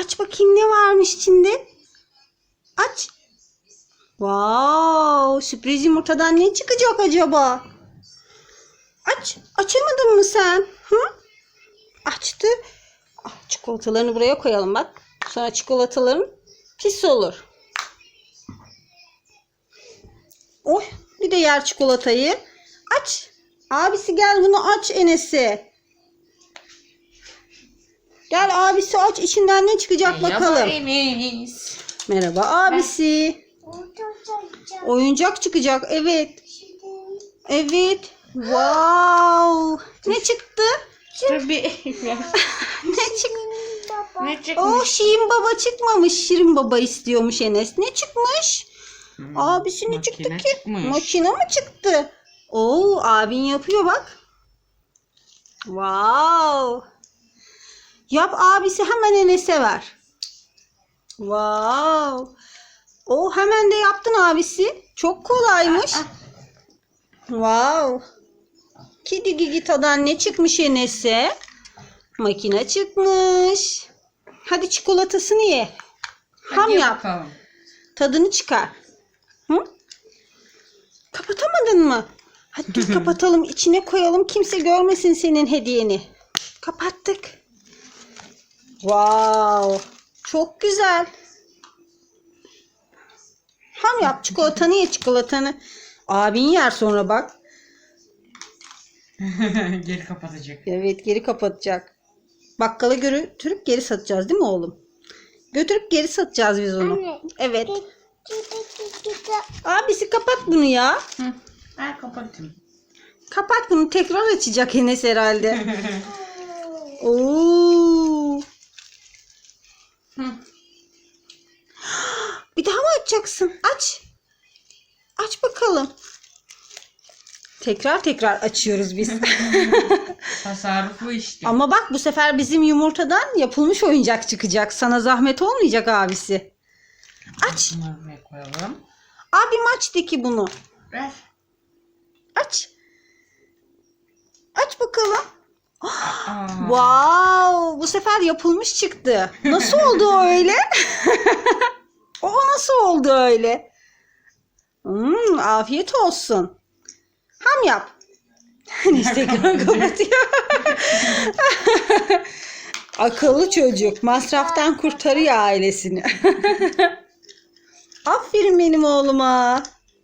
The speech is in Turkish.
Aç bakayım ne varmış içinde. Aç. Wow, sürpriz yumurtadan ne çıkacak acaba? Aç. Açamadın mı sen? Hı? Açtı. Ah, çikolatalarını buraya koyalım bak. Sonra çikolataların pis olur. Oh, bir de yer çikolatayı. Aç. Abisi gel bunu aç Enes'e. Gel abisi aç içinden ne çıkacak bakalım. Enes. Merhaba abisi. Oyuncak çıkacak. Evet. Evet. Wow. Ne çıktı? Tabii. Ne çıktı? ne Oh çıkmış? Şirin Baba çıkmamış. Şirin Baba istiyormuş Enes. Ne çıkmış? Hmm, Abisi ne çıktı ki? çıkmış. Makine mi çıktı? Oo abin yapıyor bak. Wow. Yap abisi hemen Enes'e ver. Wow. O hemen de yaptın abisi. Çok kolaymış. Ah, Wow. Kedi Gigita'dan ne çıkmış Enes'e? Makine çıkmış. Hadi çikolatasını ye. Ham Hadi yap. bakalım. Tadını çıkar. Hı? Kapatamadın mı? Hadi dur kapatalım. içine koyalım. Kimse görmesin senin hediyeni. Kapattık. Wow. Çok güzel. Ham yap çikolatanı ye çikolatanı. Abin yer sonra bak. Geri kapatacak. Evet geri kapatacak. Bakkala götürüp geri satacağız değil mi oğlum? Götürüp geri satacağız biz onu. Anne. Evet. Abisi kapat bunu ya. Hı. Ben kapattım. Kapat bunu tekrar açacak Enes herhalde. Oo. Hı. Bir daha mı açacaksın? Aç. Aç bakalım. Tekrar tekrar açıyoruz biz. Tasarruflu işte. Ama bak bu sefer bizim yumurtadan yapılmış oyuncak çıkacak. Sana zahmet olmayacak abisi. Aç. Bunları koyalım. Abim açtı ki bunu. Ver. Aç. Aç bakalım. Aa. Wow, bu sefer yapılmış çıktı. Nasıl oldu öyle? o nasıl oldu öyle? Hmm, afiyet olsun. Ham yap. Instagram kapatıyor. Akıllı çocuk. Masraftan kurtarıyor ailesini. Aferin benim oğluma.